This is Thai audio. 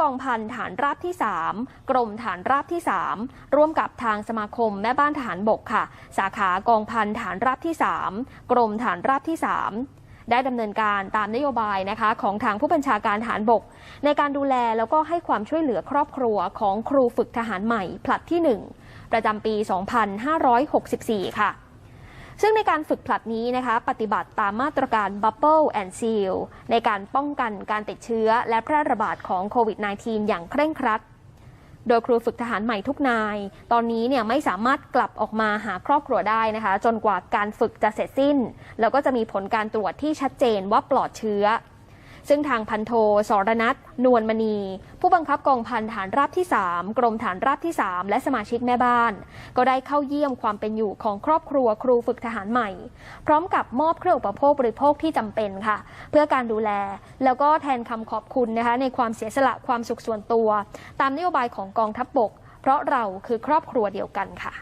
กองพันฐานราบที่ 3 กรมฐานราบที่ 3 ร่วมกับทางสมาคมแม่บ้านทหารบกค่ะ สาขากองพันฐานราบที่ 3 กรมฐานราบที่ 3ได้ดำเนินการตามนโยบายนะคะของทางผู้บัญชาการฐานบก ในการดูแลแล้วก็ให้ความช่วยเหลือครอบครัวของครูฝึกทหารใหม่ผลัดที่ 1 ประจำปี 2564 ค่ะ ซึ่งในการฝึกผลัดนี้นะคะ ปฏิบัติตามมาตรการ Bubble and Seal ในการป้องกันการติดเชื้อและแพร่ระบาดของโควิด -19 อย่างเคร่งครัด โดยครูฝึกทหารใหม่ทุกนาย ตอนนี้เนี่ยไม่สามารถกลับออกมาหาครอบครัวได้นะคะ จนกว่าการฝึกจะเสร็จสิ้น แล้วก็จะมีผลการตรวจที่ชัดเจนว่าปลอดเชื้อ ซึ่งทางพันโทสรนัทนวลมณี ผู้บังคับกองพันฐานราบที่ 3 กรมฐานราบที่ 3 และสมาชิกแม่บ้าน ก็ได้เข้าเยี่ยมความเป็นอยู่ของครอบครัวครูฝึกทหารใหม่ พร้อมกับมอบเครื่องอุปโภคบริโภคที่จำเป็นค่ะ เพื่อการดูแล แล้วก็แทนคำขอบคุณนะคะในความเสียสละความสุขส่วนตัว ตามนโยบายของกองทัพบบก เพราะเราคือครอบครัวเดียวกันค่ะ